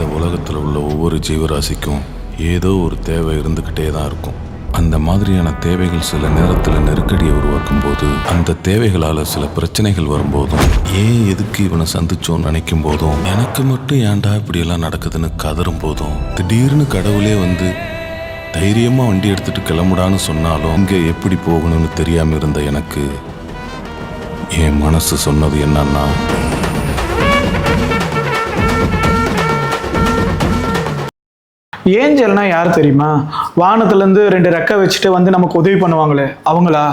இந்த உலகத்தில் உள்ள ஒவ்வொரு ஜீவராசிக்கும் ஏதோ ஒரு தேவை இருந்துக்கிட்டே தான் இருக்கும். அந்த மாதிரியான தேவைகள் சில நேரத்தில் நெருக்கடியை உருவாக்கும் போது அந்த தேவைகளால் சில பிரச்சனைகள் வரும்போதும் ஏன் எதுக்கு இவனை சந்திச்சோன்னு நினைக்கும் போதும் எனக்கு மட்டும் ஏன்டா இப்படியெல்லாம் நடக்குதுன்னு கதறும் போதும் திடீர்னு கடவுளே வந்து தைரியமாக வண்டி எடுத்துட்டு கிளம்புடான்னு சொன்னாலும் இங்கே எப்படி போகணும்னு தெரியாமல் இருந்த எனக்கு என் மனசு சொன்னது என்னன்னா ஏஞ்சல்னா யார் தெரியுமா? வானத்துலேருந்து ரெண்டு ரெக்கை வச்சுட்டு வந்து நமக்கு உதவி பண்ணுவாங்களே. அவங்களா?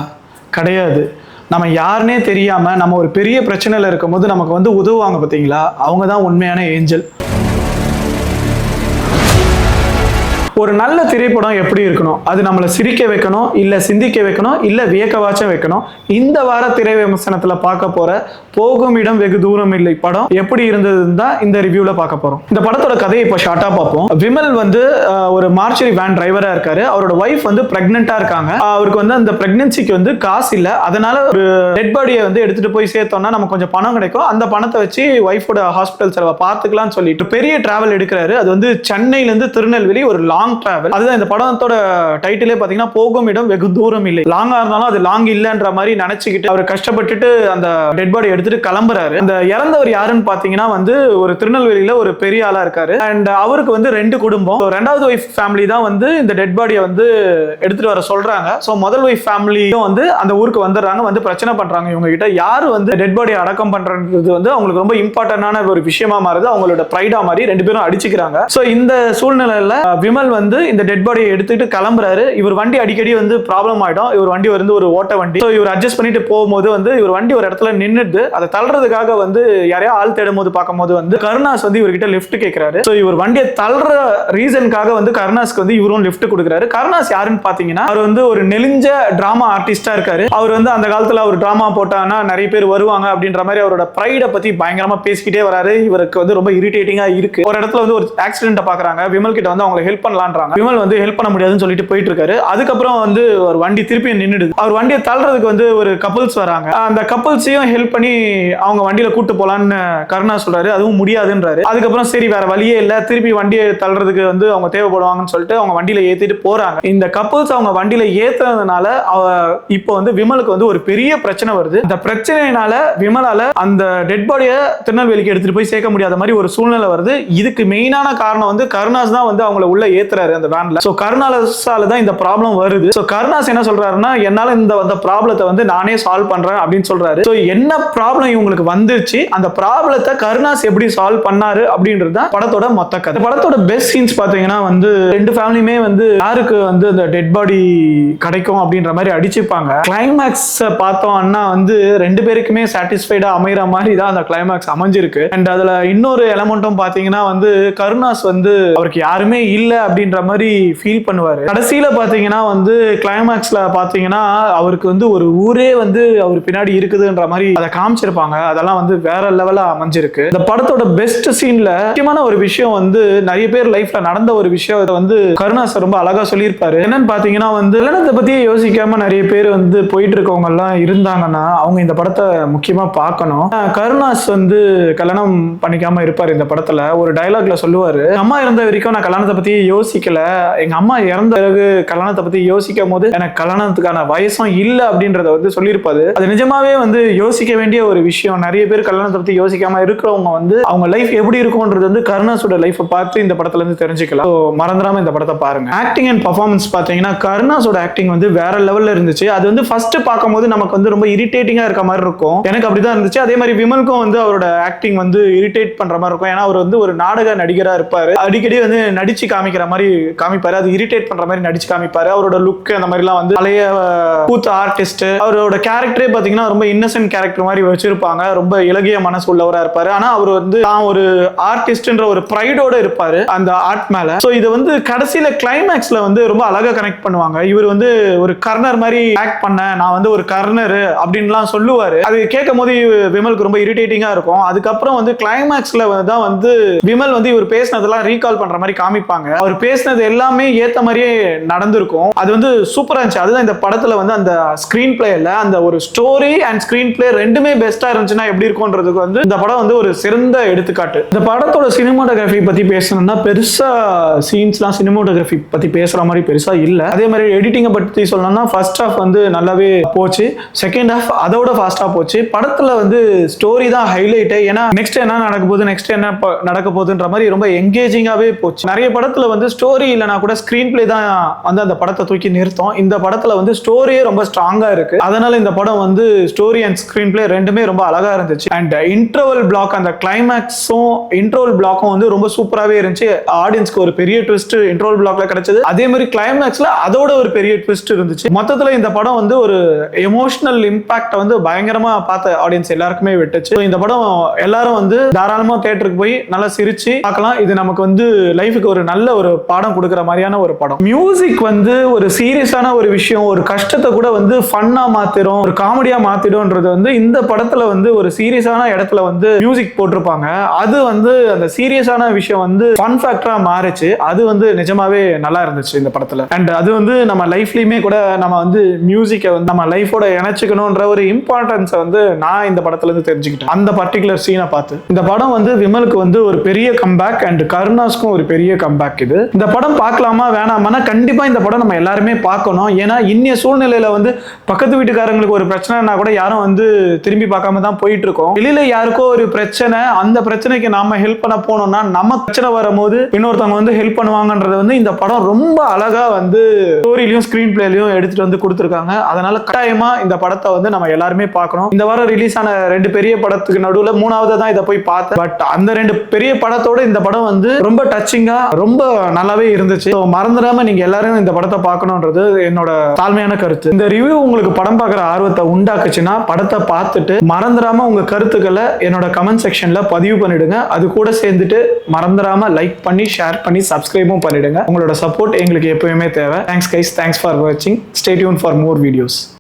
கிடையாது. நம்ம யாருனே தெரியாமல் நம்ம ஒரு பெரிய பிரச்சனையில் இருக்கும்போது நமக்கு வந்து உதவுவாங்க பார்த்தீங்களா அவங்க தான் உண்மையான ஏஞ்சல். ஒரு நல்ல திரைப்படம் எப்படி இருக்கணும்? அது நம்மளை சிரிக்க வைக்கணும் இல்லை சிந்திக்க வைக்கணும் இல்லை வியக்கவாச்சும் வைக்கணும். இந்த வார திரை விமர்சனத்தில் பார்க்க போற போகும் இடம் வெகு தூரம் இல்லை. படம் எப்படி இருந்ததுன்னு தான் இந்த ரிவ்யூவில் பார்க்க போகிறோம் இந்த படத்தோட கதையை இப்போ ஷார்ட்டாக பார்ப்போம். விமல் வந்து ஒரு மார்ச்சரி வேன் டிரைவராக இருக்காரு. அவரோட ஒய்ஃப் வந்து ப்ரெக்னெண்ட்டாக இருக்காங்க. அவருக்கு வந்து அந்த ப்ரெக்னன்சிக்கு வந்து காசு இல்லை. அதனால ஒரு டெட் பாடியை வந்து எடுத்துட்டு போய் சேர்த்தோம்னா நமக்கு கொஞ்சம் பணம் கிடைக்கும். அந்த பணத்தை வச்சு ஒய்ஃபோட ஹாஸ்பிட்டல் செலவை பார்த்துக்கலாம்னு சொல்லிட்டு பெரிய டிராவல் எடுக்கிறாரு. அது வந்து சென்னையில இருந்து திருநெல்வேலி ஒரு லாங் டிராவல் அதுதான் இந்த படத்தோட டைட்டிலே பாத்தீங்கன்னா போகும் இடம் வெகு தூரம் இல்லை. லாங்கா இருந்தாலும் அது லாங் இல்லைன்ற மாதிரி நினைச்சுக்கிட்டு அவர் கஷ்டப்பட்டுட்டு அந்த டெட் பாடி எடுத்துட்டு கிளம்புறாரு. அந்த இறந்தவர் யாருன்னு பாத்தீங்கன்னா வந்து ஒரு திருநெல்வேலியில ஒரு பெரிய ஆளா இருக்காரு. அண்ட் அவருக்கு வந்து ரெண்டு குடும்பம். ரெண்டாவது ஒய்ஃப் ஃபேமிலி தான் வந்து இந்த டெட் பாடியை வந்து எடுத்துட்டு வர சொல்றாங்க. ஸோ முதல் ஒய்ஃப் ஃபேமிலியும் வந்து அந்த ஊருக்கு வந்துடுறாங்க வந்து பிரச்சனை பண்றாங்க. இவங்க கிட்ட யார் வந்து டெட் பாடியை அடக்கம் பண்றது வந்து அவங்களுக்கு ரொம்ப இம்பார்ட்டன்டான ஒரு விஷயமா மாறுது. அவங்களோட ப்ரைடா மாதிரி ரெண்டு பேரும் அடிச்சுக்கிறாங்க. ஸோ இந்த சூழ்நிலையில விமல் வந்து இந்த டெட் பாடியை எடுத்துட்டு கிளம்புறாரு. இவர் வண்டி அடிக்கடி வந்து ப்ராப்ளம் ஆயிடும். இவர் வண்டி வந்து ஒரு ஓட்ட வண்டி. ஸோ இவர் அட்ஜஸ்ட் பண்ணிட்டு போகும்போது வந்து இவர் வண்டி ஒரு இடத்துல நின்னுட்டு அதை தள்ளுறதுக்காக வந்து யாரையா ஆள் தேடும் போது பார்க்கும்போது வந்து கருணாஸ் வந்து இவர்கிட்ட லிஃப்ட் கேட்கிறாரு ஸோ இவர் வண்டியை தள்ளுற ரீசனுக்காக வந்து கருணாஸ்க்கு வந்து இவரும் லிஃப்ட் கொடுக்குறாரு. கருணாஸ் யாருன்னு பாத்தீங்கன்னா அவர் வந்து ஒரு நெலிஞ்ச டிராமா ஆர்டிஸ்டா இருக்காரு. அவர் வந்து அந்த காலத்துல அவர் டிராமா போட்டாங்கன்னா நிறைய பேர் வருவாங்க அப்படின்ற மாதிரி அவரோட ப்ரைடை பத்தி பயங்கரமா பேசிக்கிட்டே வராரு. இவருக்கு வந்து ரொம்ப இரிட்டேட்டிங்கா இருக்கு. ஒரு இடத்துல வந்து ஒரு ஆக்சிடென்ட் பாக்குறாங்க விமல் கிட்ட வந்து அவங்களை ஹெல்ப் பண்ணலாம் பண்ணலான்றாங்க விமல் வந்து ஹெல்ப் பண்ண முடியாதுன்னு சொல்லிட்டு போயிட்டு இருக்காரு அதுக்கப்புறம் வந்து ஒரு வண்டி திருப்பி நின்றுடுது அவர் வண்டியை தள்ளுறதுக்கு வந்து ஒரு கப்பல்ஸ் வராங்க. அந்த கப்பல்ஸையும் ஹெல்ப் பண்ணி அவங்க வண்டியில கூட்டு போலான்னு கருணா சொல்றாரு. அதுவும் முடியாதுன்றாரு. அதுக்கப்புறம் சரி வேற வழியே இல்ல. திருப்பி வண்டியை தள்ளுறதுக்கு வந்து அவங்க தேவைப்படுவாங்கன்னு சொல்லிட்டு அவங்க வண்டியில ஏத்திட்டு போறாங்க. இந்த கப்பல்ஸ் அவங்க வண்டியில ஏத்துறதுனால அவ இப்போ வந்து விமலுக்கு வந்து ஒரு பெரிய பிரச்சனை வருது. இந்த பிரச்சனையினால விமலால அந்த டெட் பாடியை திருநெல்வேலிக்கு எடுத்துட்டு போய் சேர்க்க முடியாத மாதிரி ஒரு சூழ்நிலை வருது. இதுக்கு மெயினான காரணம் வந்து கருணாஸ் தான் வந்து அவங்கள உள்ள ஏத்துறாரு அந்த வேன்ல சோ கருணாசால தான் இந்த ப்ராப்ளம் வருது. சோ கருணாஸ் என்ன சொல்றாருன்னா என்னால இந்த அந்த ப்ராப்ளத்தை வந்து நானே சால்வ் பண்றேன் அப்படின்னு சொல்றாரு. சோ என்ன ப்ராப்ளம் இவங்களுக்கு வந்துச்சு அந்த ப்ராப்ளத்தை கருணாஸ் எப்படி சால்வ் பண்ணாரு அப்படின்றது தான் படத்தோட மொத்த கதை. படத்தோட பெஸ்ட் சீன்ஸ் பாத்தீங்கன்னா வந்து ரெண்டு ஃபேமிலியுமே வந்து யாருக்கு வந்து அந்த டெட் பாடி கிடைக்கும் அப்படின்ற மாதிரி அடிச்சுப்பாங்க. கிளைமேக்ஸ் பார்த்தோம்னா வந்து ரெண்டு பேருக்குமே சாட்டிஸ்ஃபைடா அமைகிற மாதிரி தான் அந்த கிளைமேக்ஸ் அமைஞ்சிருக்கு. அண்ட் அதுல இன்னொரு எலமெண்ட்டும் பாத்தீங்கன்னா வந்து கருணாஸ் வந்து அவருக்கு யாருமே இல்லை அப்படின்ற மாதிரி ஃபீல் பண்ணுவாரு. கடைசியில பாத்தீங்கன்னா வந்து கிளைமேக்ஸ்ல பாத்தீங்கன்னா அவருக்கு வந்து ஒரு ஊரே வந்து அவர் பின்னாடி இருக்குதுன்ற மாதிரி அதை காமிச்சிருப்பாங்க. அதெல்லாம் வந்து வேற லெவலா அமைஞ்சிருக்கு. இந்த படத்தோட பெஸ்ட் சீன்ல முக்கியமான ஒரு விஷயம் வந்து நிறைய பேர் லைஃப்ல நடந்த ஒரு விஷயம். இதை வந்து கருணாஸ் ரொம்ப அழகா சொல்லியிருப்பாரு. என்னன்னு பாத்தீங்கன்னா வந்து கல்யாணத்தை பத்தியே யோசிக்காம நிறைய பேர் வந்து போயிட்டு இருக்கவங்க எல்லாம் இருந்தாங்கன்னா அவங்க இந்த படத்தை முக்கியமா பார்க்கணும். கருணாஸ் வந்து கல்யாணம் பண்ணிக்காம இருப்பாரு இந்த படத்துல. ஒரு டயலாக்ல சொல்லுவாரு அம்மா இருந்த வரைக்கும் நான் கல்யாணத்தை பத்தி யோசிக்கல. எங்க அம்மா இறந்த பிறகு கல்யாணத்தை பத்தி யோசிக்கும் போது எனக்கு கல்யாணத்துக்கான வயசும் இல்ல அப்படின்றத வந்து சொல்லியிருப்பாரு. அது நிஜமாவே வந்து யோசிக்க வேண்டிய ஒரு விஷயம். நிறைய பேர் கல்யாணத்தை பத்தி யோசிக்காம இருக்கிறவங்க வந்து அவங்க லைஃப் எப்படி இருக்கும்ன்றது வந்து கருணாஸோட லைஃப்பை பார்த்து இந்த படத்துல இருந்து தெரிஞ்சுக்கலாம். மறந்துடாம இந்த படத்தை பாருங்க. ஆக்டிங் அண்ட் பர்ஃபார்மன்ஸ் பாத்தீங்கன்னா கருணாஸோட ஆக்டிங் வந்து வேற லெவல்ல இருந்துச்சு. அது வந்து ஃபர்ஸ்ட் பார்க்கும்போது நமக்கு வந்து ரொம்ப இரிட்டேட்டிங்கா இருக்க மாதிரி இருக்கும். எனக்கு அப்படிதான் இருந்துச்சு. அதே மாதிரி விமலுக்கும் வந்து அவரோட ஆக்டிங் வந்து இரிட்டேட் பண்ற மாதிரி இருக்கும். ஏன்னா அவர் வந்து ஒரு நாடக நடிகரா இருப்பாரு. அடிக்கடி வந்து நடிச்சு காமிக்கிற மாதிரி காமிப்பாரு. அது இரிட்டேட் பண்ற மாதிரி நடிச்சு காமிப்பாரு. அவரோட லுக் அந்த மாதிரிலாம் வந்து பழைய கூத்து ஆர்டிஸ்ட் அவரோட கேரக்டரே பாத்தீங்கன்னா ரொம்ப இன்னசென்ட் கேரக்டர் மாதிரி வச்சிருப்பாங்க. ரொம்ப இலகிய மனசு உள்ளவரா இருப்பாரு. ஆனா அவர் வந்து தான் ஒரு ஆர்டிஸ்ட்ன்ற ஒரு ப்ரைடோட இருப்பாரு அந்த ஆர்ட் மேல. சோ இது வந்து கடைசியில கிளைமேக்ஸ்ல வந்து ரொம்ப அழகா கனெக்ட் பண்ணுவாங்க. இவர் வந்து ஒரு கர்னர் மாதிரி ஆக்ட் பண்ண நான் வந்து ஒரு கர்னர் அப்படின்லாம் சொல்லுவாரு. அது கேட்கும் போது விமலுக்கு ரொம்ப இரிட்டேட்டிங்கா இருக்கும். அதுக்கப்புறம் வந்து கிளைமேக்ஸ்ல தான் வந்து விமல் வந்து இவர் பேசினதெல்லாம் ரீகால் பண்ற மாதிரி காமிப்பாங்க. அவர் பேசினது எல்லாமே ஏற்ற மாதிரியே நடந்திருக்கும். அது வந்து சூப்பராக இருந்துச்சு. அதுதான் இந்த படத்தில் வந்து அந்த ஸ்க்ரீன் பிளேயில் அந்த ஒரு ஸ்டோரி அண்ட் ஸ்க்ரீன் பிளே ரெண்டுமே பெஸ்ட்டாக இருந்துச்சுன்னா எப்படி இருக்கும்ன்றதுக்கு வந்து இந்த படம் வந்து ஒரு சிறந்த எடுத்துக்காட்டு. இந்த படத்தோட சினிமாட்டோகிராஃபி பற்றி பேசணும்னா பெருசாக சீன்ஸ்லாம் சினிமாட்டோகிராஃபி பற்றி பேசுகிற மாதிரி பெருசாக இல்லை. அதே மாதிரி எடிட்டிங்கை பற்றி சொல்லணும்னா ஃபர்ஸ்ட் ஹாஃப் வந்து நல்லாவே போச்சு. செகண்ட் ஹாஃப் அதோட ஃபாஸ்ட்டாக போச்சு. படத்தில் வந்து ஸ்டோரி தான் ஹைலைட்டு ஏன்னா நெக்ஸ்ட் என்ன நடக்க போகுது நெக்ஸ்ட் என்ன ப- நடக்க போகுதுன்ற மாதிரி ரொம்ப என்கேஜிங்காகவே போச்சு. நிறைய படத்தில் வந்து ஸ்டோரி இல்லைனா கூட ஸ்கிரீன் பிளே தான் வந்து அந்த படத்தை தூக்கி நிறுத்தும். இந்த படத்துல வந்து ஸ்டோரியே ரொம்ப ஸ்ட்ராங்கா இருக்கு. அதனால இந்த படம் வந்து ஸ்டோரி அண்ட் ஸ்கிரீன் பிளே ரெண்டுமே ரொம்ப அழகா இருந்துச்சு. அண்ட் இன்டர்வல் பிளாக் அந்த கிளைமேக்ஸும் இன்டர்வல் பிளாக்கும் வந்து ரொம்ப சூப்பராகவே இருந்துச்சு. ஆடியன்ஸ்க்கு ஒரு பெரிய ட்விஸ்ட் இன்டர்வல் பிளாக்ல கிடைச்சது. அதே மாதிரி கிளைமேக்ஸ்ல அதோட ஒரு பெரிய ட்விஸ்ட் இருந்துச்சு. மொத்தத்துல இந்த படம் வந்து ஒரு எமோஷனல் இம்பாக்ட் வந்து பயங்கரமா பார்த்த ஆடியன்ஸ் எல்லாருக்குமே விட்டுச்சு. இந்த படம் எல்லாரும் வந்து தாராளமா தேட்டருக்கு போய் நல்லா சிரிச்சு பார்க்கலாம். இது நமக்கு வந்து லைஃபுக்கு ஒரு நல்ல ஒரு பாடம் கொடுக்குற மாதிரியான ஒரு படம். மியூசிக் வந்து ஒரு சீரியஸான ஒரு விஷயம் ஒரு கஷ்டத்தை கூட வந்து ஃபன்னா மாத்திரும் ஒரு காமெடியா மாத்திடும்ன்றது வந்து இந்த படத்துல வந்து ஒரு சீரியஸான இடத்துல வந்து மியூசிக் போட்டிருப்பாங்க. அது வந்து அந்த சீரியஸான விஷயம் வந்து ஃபன் ஃபேக்டரா மாறிச்சு. அது வந்து நிஜமாவே நல்லா இருந்துச்சு இந்த படத்துல. அண்ட் அது வந்து நம்ம லைஃப்லயுமே கூட நம்ம வந்து மியூசிக்கை வந்து நம்ம லைஃபோட இணைச்சிக்கணும்ன்ற ஒரு இம்பார்ட்டன்ஸை வந்து நான் இந்த படத்துல இருந்து தெரிஞ்சுக்கிட்டேன். அந்த பர்டிகுலர் சீனை பார்த்து. இந்த படம் வந்து விமலுக்கு வந்து ஒரு பெரிய கம்பேக் அண்ட் கருணாஸ்க்கும் ஒரு பெரிய கம்பேக் இது. இந்த படம் பார்க்கலாமா வேணாமான்னா கண்டிப்பா இந்த படம் நம்ம எல்லாருமே பார்க்கணும். ஏன்னா இன்னைய சூழ்நிலையில வந்து பக்கத்து வீட்டுக்காரங்களுக்கு ஒரு பிரச்சனைனா கூட யாரும் வந்து திரும்பி பார்க்காம தான் போயிட்டு இருக்கோம் வெளியில யாருக்கோ ஒரு பிரச்சனை அந்த பிரச்சனைக்கு நாம ஹெல்ப் பண்ண போனோம்னா நம்ம பிரச்சனை வரும்போது இன்னொருத்தவங்க வந்து ஹெல்ப் பண்ணுவாங்கன்றது வந்து இந்த படம் ரொம்ப அழகா வந்து ஸ்டோரிலையும் ஸ்கிரீன் பிளேலையும் எடுத்துட்டு வந்து கொடுத்துருக்காங்க. அதனால கட்டாயமா இந்த படத்தை வந்து நம்ம எல்லாருமே பார்க்கணும். இந்த வாரம் ரிலீஸ் ஆன ரெண்டு பெரிய படத்துக்கு நடுவில் மூணாவது தான் இதை போய் பார்த்தேன். பட் அந்த ரெண்டு பெரிய படத்தோட இந்த படம் வந்து ரொம்ப டச்சிங்கா ரொம்ப நல்லாவே இருந்துச்சு. So, மறந்துடாம நீங்க எல்லாரும் இந்த படத்தை பார்க்கணுன்றது என்னோட தாழ்மையான கருத்து. இந்த ரிவ்யூ உங்களுக்கு படம் பார்க்குற ஆர்வத்தை உண்டாக்குச்சுன்னா படத்தை பார்த்துட்டு மறந்துடாம உங்க கருத்துக்களை என்னோட கமெண்ட் செக்ஷன்ல பதிவு பண்ணிடுங்க. அது கூட சேர்ந்துட்டு மறந்துடாம லைக் பண்ணி ஷேர் பண்ணி சப்ஸ்கிரைபும் பண்ணிடுங்க. உங்களோட சப்போர்ட் எங்களுக்கு எப்பவுமே தேவை. தேங்க்ஸ் கைஸ் தேங்க்ஸ் ஃபார் வாட்சிங் stay tuned for more videos